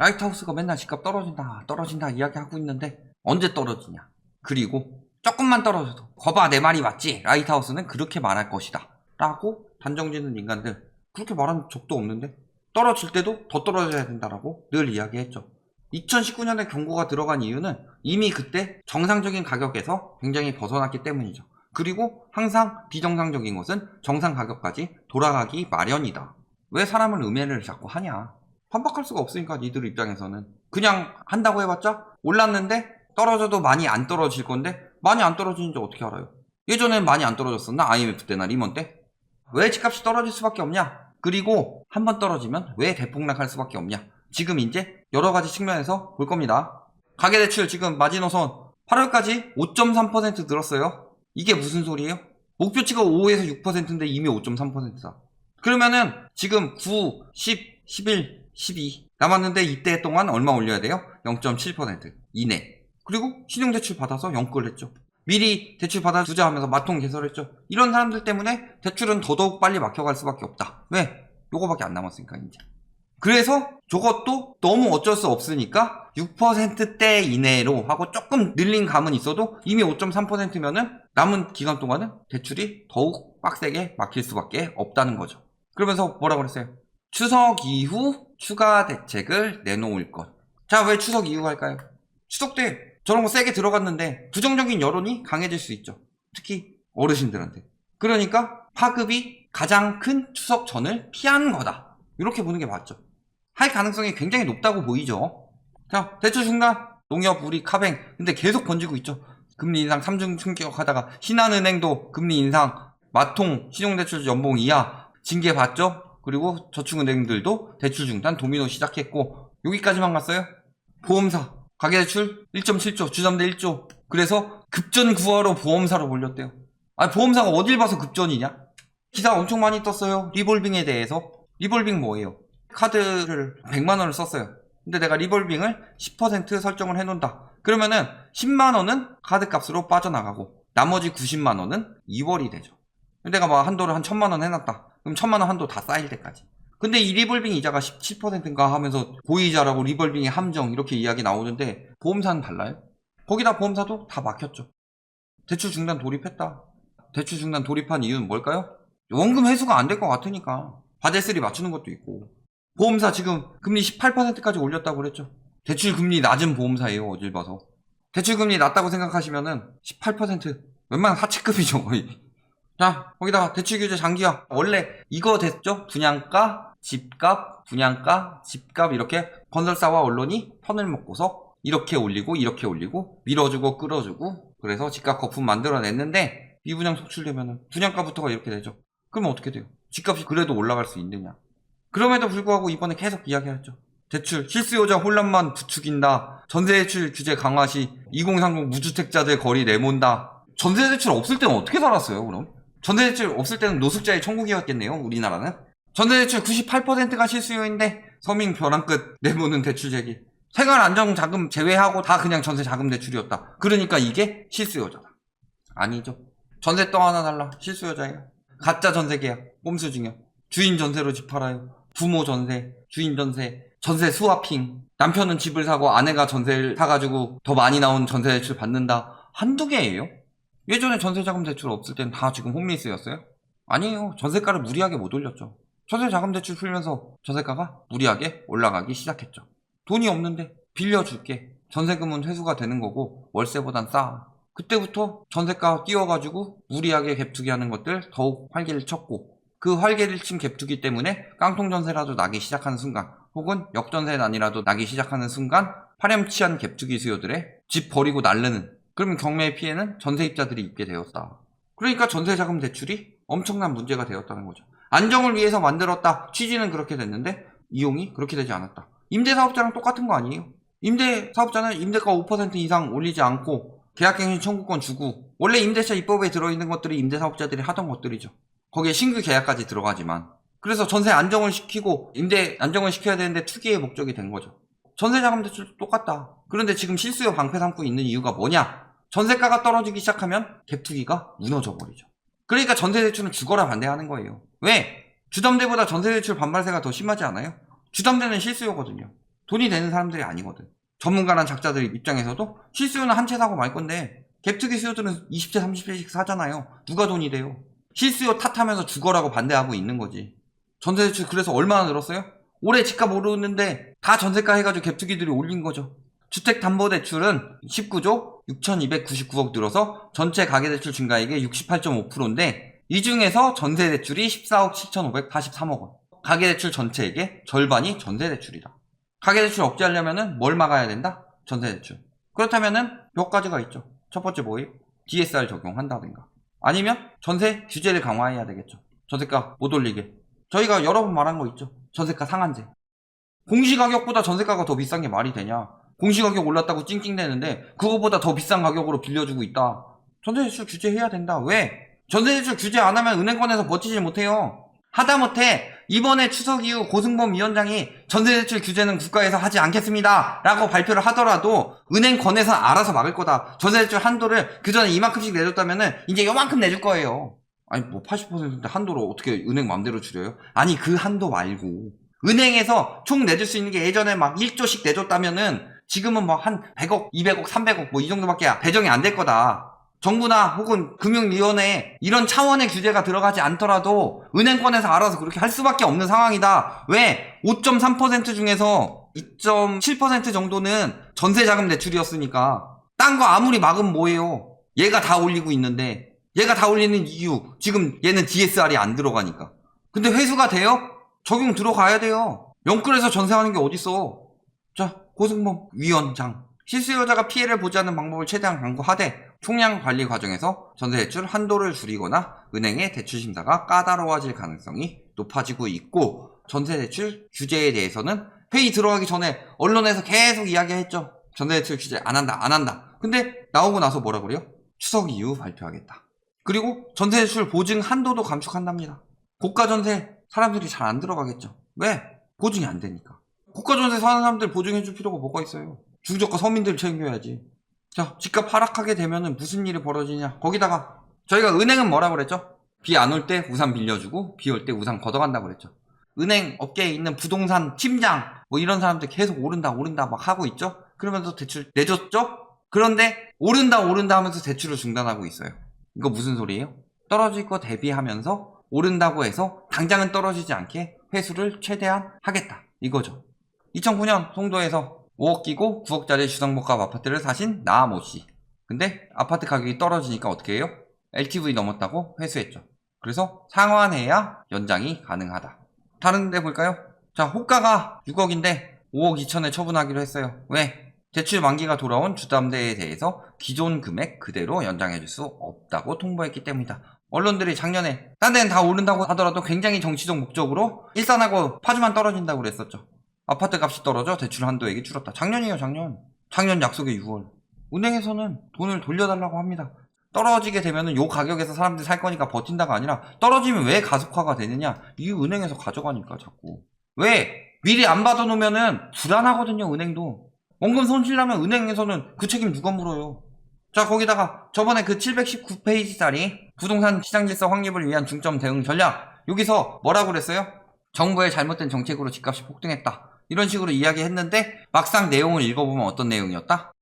라이트하우스가 맨날 집값 떨어진다, 떨어진다 이야기하고 있는데 언제 떨어지냐? 그리고 조금만 떨어져도 거봐 내 말이 맞지? 라이트하우스는 그렇게 말할 것이다. 라고 단정짓는 인간들 그렇게 말한 적도 없는데 떨어질 때도 더 떨어져야 된다라고 늘 이야기했죠. 2019년에 경고가 들어간 이유는 이미 그때 정상적인 가격에서 굉장히 벗어났기 때문이죠. 그리고 항상 비정상적인 것은 정상 가격까지 돌아가기 마련이다. 왜 사람을 음해를 자꾸 하냐? 반박할 수가 없으니까 니들 입장에서는 그냥 한다고 해봤자 올랐는데 떨어져도 많이 안 떨어질 건데 많이 안 떨어지는지 어떻게 알아요? 예전엔 많이 안 떨어졌었나? IMF 때나 리먼 때? 왜 집값이 떨어질 수밖에 없냐? 그리고 한 번 떨어지면 왜 대폭락할 수밖에 없냐? 지금 이제 여러 가지 측면에서 볼 겁니다. 가계대출 지금 마지노선 8월까지 5.3% 늘었어요. 이게 무슨 소리예요? 목표치가 5에서 6%인데 이미 5.3%다. 그러면은 지금 9, 10, 11, 12 남았는데 이때 동안 얼마 올려야 돼요? 0.7% 이내. 그리고 신용대출 받아서 연끌 했죠. 미리 대출 받아 주자 하면서 마통 개설했죠. 이런 사람들 때문에 대출은 더더욱 빨리 막혀갈 수밖에 없다. 왜? 요거밖에 안 남았으니까 이제. 그래서 저것도 너무 어쩔 수 없으니까 6%대 이내로 하고 조금 늘린 감은 있어도 이미 5.3%면은 남은 기간 동안은 대출이 더욱 빡세게 막힐 수밖에 없다는 거죠. 그러면서 뭐라고 그랬어요? 추석 이후 추가 대책을 내놓을 것. 자, 왜 추석 이후 할까요? 추석 때 저런 거 세게 들어갔는데 부정적인 여론이 강해질 수 있죠. 특히 어르신들한테. 그러니까 파급이 가장 큰 추석 전을 피한 거다. 이렇게 보는 게 맞죠. 할 가능성이 굉장히 높다고 보이죠. 자, 대출 중단, 농협, 우리 카뱅. 근데 계속 번지고 있죠. 금리 인상 3중 충격하다가 신한은행도 금리 인상, 마통, 신용대출 연봉 이하 징계 받죠. 그리고 저축은행들도 대출 중단 도미노 시작했고 여기까지만 갔어요. 보험사 가계대출 1.7조 주담대 1조 그래서 급전 구하러 보험사로 몰렸대요. 아 보험사가 어딜 봐서 급전이냐? 기사 엄청 많이 떴어요. 리볼빙에 대해서 리볼빙 뭐예요? 카드를 100만 원을 썼어요. 근데 내가 리볼빙을 10% 설정을 해놓는다. 그러면은 10만 원은 카드 값으로 빠져나가고 나머지 90만 원은 2월이 되죠. 내가 막 한도를 한 1000만 원 해놨다. 그럼 1000만 원 한도 다 쌓일 때까지. 근데 이 리볼빙 이자가 17%인가 하면서 고이자라고 리볼빙의 함정 이렇게 이야기 나오는데 보험사는 달라요? 거기다 보험사도 다 막혔죠. 대출 중단 돌입했다. 대출 중단 돌입한 이유는 뭘까요? 원금 회수가 안 될 것 같으니까. 바데스리 맞추는 것도 있고. 보험사 지금 금리 18%까지 올렸다고 그랬죠. 대출 금리 낮은 보험사예요, 어딜 봐서. 대출 금리 낮다고 생각하시면은 18% 웬만한 하치급이죠, 거의. 자, 거기다가 대출 규제 장기화. 원래 이거 됐죠? 분양가, 집값, 분양가, 집값 이렇게 건설사와 언론이 편을 먹고서 이렇게 올리고 이렇게 올리고 밀어주고 끌어주고 그래서 집값 거품 만들어냈는데 미분양 속출되면은 분양가부터가 이렇게 되죠. 그러면 어떻게 돼요? 집값이 그래도 올라갈 수 있느냐? 그럼에도 불구하고 이번에 계속 이야기했죠. 대출 실수요자 혼란만 부추긴다. 전세대출 규제 강화 시 2030 무주택자들 거리 내몬다. 전세대출 없을 때는 어떻게 살았어요, 그럼? 전세대출 없을 때는 노숙자의 천국이었겠네요, 우리나라는. 전세대출 98%가 실수요인데 서민 벼랑 끝 내모는 대출 제기. 생활 안정 자금 제외하고 다 그냥 전세 자금 대출이었다. 그러니까 이게 실수요자다. 아니죠. 전세 또 하나 달라. 실수요자예요. 가짜 전세 계약, 꼼수 증여. 주인 전세로 집 팔아요. 부모 전세, 주인 전세, 전세 스와핑. 남편은 집을 사고 아내가 전세를 사가지고 더 많이 나온 전세 대출 받는다. 한두 개예요? 예전에 전세자금 대출 없을 땐 다 지금 홈리스였어요? 아니에요. 전세가를 무리하게 못 올렸죠. 전세자금 대출 풀면서 전세가가 무리하게 올라가기 시작했죠. 돈이 없는데 빌려줄게. 전세금은 회수가 되는 거고 월세보단 싸. 그때부터 전세가 뛰어가지고 무리하게 갭투기 하는 것들 더욱 활기를 쳤고 그 활기를 친 갭투기 때문에 깡통 전세라도 나기 시작하는 순간 혹은 역전세 난이라도 나기 시작하는 순간 파렴치한 갭투기 수요들의 집 버리고 날르는 그러면 경매의 피해는 전세입자들이 입게 되었다. 그러니까 전세자금 대출이 엄청난 문제가 되었다는 거죠. 안정을 위해서 만들었다. 취지는 그렇게 됐는데 이용이 그렇게 되지 않았다. 임대사업자랑 똑같은 거 아니에요? 임대사업자는 임대가 5% 이상 올리지 않고 계약갱신 청구권 주고 원래 임대차 입법에 들어있는 것들이 임대사업자들이 하던 것들이죠. 거기에 신규 계약까지 들어가지만 그래서 전세 안정을 시키고 임대 안정을 시켜야 되는데 투기의 목적이 된 거죠. 전세자금 대출도 똑같다. 그런데 지금 실수요 방패 삼고 있는 이유가 뭐냐? 전세가가 떨어지기 시작하면 갭투기가 무너져 버리죠. 그러니까 전세대출은 죽어라 반대하는 거예요. 왜? 주담대보다 전세대출 반발세가 더 심하지 않아요? 주담대는 실수요거든요. 돈이 되는 사람들이 아니거든. 전문가란 작자들 입장에서도 실수요는 한 채 사고 말 건데 갭투기 수요들은 20채, 30채씩 사잖아요. 누가 돈이 돼요? 실수요 탓하면서 죽어라고 반대하고 있는 거지. 전세 대출 그래서 얼마나 늘었어요? 올해 집값 오르는데 다 전세가 해가지고 갭투기들이 올린 거죠. 주택담보대출은 19조 6,299억 늘어서 전체 가계대출 증가액의 68.5%인데 이 중에서 전세대출이 14억 7,543억 원. 가계대출 전체액의 절반이 전세대출이다. 가계대출 억제하려면은 뭘 막아야 된다? 전세대출. 그렇다면은 몇 가지가 있죠. 첫 번째 뭐예요? DSR 적용한다든가. 아니면 전세 규제를 강화해야 되겠죠. 전세가 못 올리게. 저희가 여러 번 말한 거 있죠. 전세가 상한제. 공시가격보다 전세가가 더 비싼 게 말이 되냐? 공시 가격 올랐다고 찡찡대는데 그거보다 더 비싼 가격으로 빌려주고 있다. 전세 대출 규제해야 된다. 왜? 전세 대출 규제 안 하면 은행권에서 버티질 못해요. 하다못해 이번에 추석 이후 고승범 위원장이 전세대출 규제는 국가에서 하지 않겠습니다. 라고 발표를 하더라도 은행권에서 알아서 막을 거다. 전세대출 한도를 그 전에 이만큼씩 내줬다면은 이제 요만큼 내줄 거예요. 아니 뭐 80%인데 한도를 어떻게 은행 맘대로 줄여요? 아니 그 한도 말고 은행에서 총 내줄 수 있는 게 예전에 막 1조씩 내줬다면은 지금은 뭐 한 100억, 200억, 300억 뭐 이 정도밖에 배정이 안 될 거다. 정부나 혹은 금융위원회에 이런 차원의 규제가 들어가지 않더라도 은행권에서 알아서 그렇게 할 수밖에 없는 상황이다. 왜? 5.3% 중에서 2.7% 정도는 전세자금 대출이었으니까 딴 거 아무리 막으면 뭐예요? 얘가 다 올리고 있는데 얘가 다 올리는 이유 지금 얘는 DSR이 안 들어가니까. 근데 회수가 돼요? 적용 들어가야 돼요. 영끌에서 전세하는 게 어딨어? 자 고승범 위원장 실수요자가 피해를 보지 않는 방법을 최대한 강구하되 총량 관리 과정에서 전세대출 한도를 줄이거나 은행의 대출 심사가 까다로워질 가능성이 높아지고 있고 전세대출 규제에 대해서는 회의 들어가기 전에 언론에서 계속 이야기했죠. 전세대출 규제 안 한다, 안 한다. 근데 나오고 나서 뭐라 그래요? 추석 이후 발표하겠다. 그리고 전세대출 보증 한도도 감축한답니다. 고가 전세 사람들이 잘 안 들어가겠죠. 왜? 보증이 안 되니까. 고가 전세 사는 사람들 보증해줄 필요가 뭐가 있어요? 중저가 서민들 챙겨야지. 자, 집값 하락하게 되면은 무슨 일이 벌어지냐? 거기다가 저희가 은행은 뭐라 그랬죠? 비 안 올 때 우산 빌려주고 비 올 때 우산 걷어간다고 그랬죠. 은행 업계에 있는 부동산 팀장 뭐 이런 사람들 계속 오른다 오른다 막 하고 있죠. 그러면서 대출 내줬죠. 그런데 오른다 오른다 하면서 대출을 중단하고 있어요. 이거 무슨 소리예요? 떨어질 거 대비하면서 오른다고 해서 당장은 떨어지지 않게 회수를 최대한 하겠다. 이거죠. 2009년 송도에서 5억 끼고 9억짜리 주상복합 아파트를 사신 나모 씨. 근데 아파트 가격이 떨어지니까 어떻게 해요? LTV 넘었다고 회수했죠. 그래서 상환해야 연장이 가능하다. 다른 데 볼까요? 자, 호가가 6억인데 5억 2천에 처분하기로 했어요. 왜? 대출 만기가 돌아온 주담대에 대해서 기존 금액 그대로 연장해줄 수 없다고 통보했기 때문이다. 언론들이 작년에 딴 데는 다 오른다고 하더라도 굉장히 정치적 목적으로 일산하고 파주만 떨어진다고 그랬었죠. 아파트 값이 떨어져 대출 한도액이 줄었다. 작년이에요, 작년. 작년 약속의 6월. 은행에서는 돈을 돌려달라고 합니다. 떨어지게 되면은 요 가격에서 사람들이 살 거니까 버틴다가 아니라 떨어지면 왜 가속화가 되느냐? 이 은행에서 가져가니까 자꾸. 왜? 미리 안 받아놓으면은 불안하거든요, 은행도. 원금 손실나면 은행에서는 그 책임 누가 물어요? 자, 거기다가 저번에 그 719페이지짜리 부동산 시장 질서 확립을 위한 중점 대응 전략. 여기서 뭐라고 그랬어요? 정부의 잘못된 정책으로 집값이 폭등했다. 이런 식으로 이야기했는데 막상 내용을 읽어보면 어떤 내용이었다?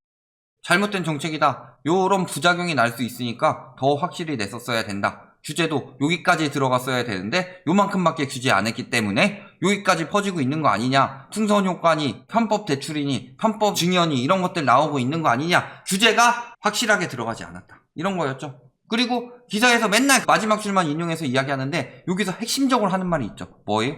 잘못된 정책이다. 요런 부작용이 날 수 있으니까 더 확실히 냈었어야 된다. 규제도 여기까지 들어갔어야 되는데 요만큼밖에 규제 안 했기 때문에 여기까지 퍼지고 있는 거 아니냐. 풍선 효과니 편법 대출이니 편법 증여니 이런 것들 나오고 있는 거 아니냐. 규제가 확실하게 들어가지 않았다. 이런 거였죠. 그리고 기사에서 맨날 마지막 줄만 인용해서 이야기하는데 여기서 핵심적으로 하는 말이 있죠. 뭐예요?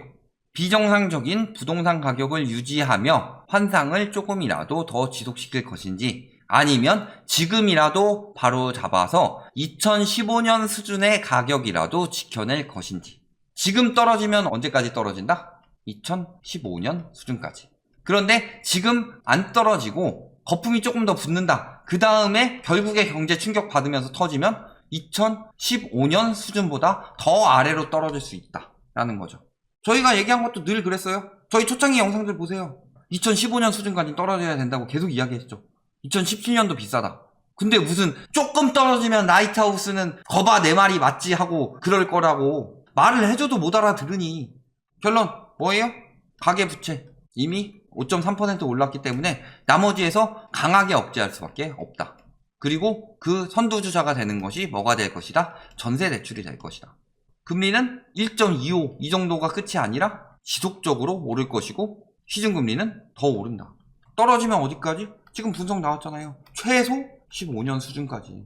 비정상적인 부동산 가격을 유지하며 환상을 조금이라도 더 지속시킬 것인지 아니면 지금이라도 바로 잡아서 2015년 수준의 가격이라도 지켜낼 것인지. 지금 떨어지면 언제까지 떨어진다? 2015년 수준까지. 그런데 지금 안 떨어지고 거품이 조금 더 붙는다. 그 다음에 결국에 경제 충격 받으면서 터지면 2015년 수준보다 더 아래로 떨어질 수 있다. 라는 거죠. 저희가 얘기한 것도 늘 그랬어요. 저희 초창기 영상들 보세요. 2015년 수준까지 떨어져야 된다고 계속 이야기했죠. 2017년도 비싸다. 근데 무슨 조금 떨어지면 나이트하우스는 거봐 내 말이 맞지 하고 그럴 거라고 말을 해줘도 못 알아들으니 결론 뭐예요? 가계 부채 이미 5.3% 올랐기 때문에 나머지에서 강하게 억제할 수밖에 없다. 그리고 그 선두주자가 되는 것이 뭐가 될 것이다? 전세 대출이 될 것이다. 금리는 1.25 이 정도가 끝이 아니라 지속적으로 오를 것이고 시중금리는 더 오른다. 떨어지면 어디까지? 지금 분석 나왔잖아요. 최소 15년 수준까지.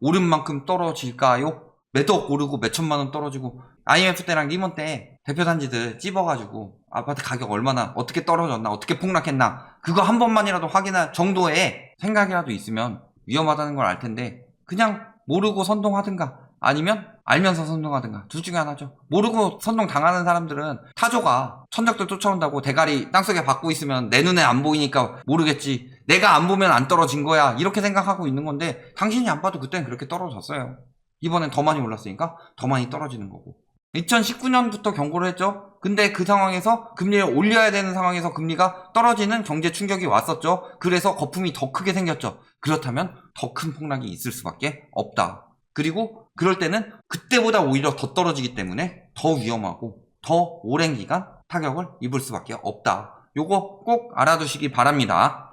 오른 만큼 떨어질까요? 몇억 오르고 몇천만 원 떨어지고 IMF 때랑 리먼 때 대표 단지들 찝어가지고 아파트 가격 얼마나 어떻게 떨어졌나 어떻게 폭락했나 그거 한 번만이라도 확인할 정도의 생각이라도 있으면 위험하다는 걸 알 텐데 그냥 모르고 선동하든가 아니면 알면서 선동하든가 둘 중에 하나죠 모르고 선동 당하는 사람들은 타조가 천적들 쫓아온다고 대가리 땅속에 박고 있으면 내 눈에 안 보이니까 모르겠지 내가 안 보면 안 떨어진 거야 이렇게 생각하고 있는 건데 당신이 안 봐도 그때는 그렇게 떨어졌어요 이번엔 더 많이 올랐으니까 더 많이 떨어지는 거고. 2019년부터 경고를 했죠. 근데 그 상황에서 금리를 올려야 되는 상황에서 금리가 떨어지는 경제 충격이 왔었죠. 그래서 거품이 더 크게 생겼죠. 그렇다면 더 큰 폭락이 있을 수밖에 없다. 그리고 그럴 때는 그때보다 오히려 더 떨어지기 때문에 더 위험하고 더 오랜 기간 타격을 입을 수밖에 없다. 요거 꼭 알아두시기 바랍니다.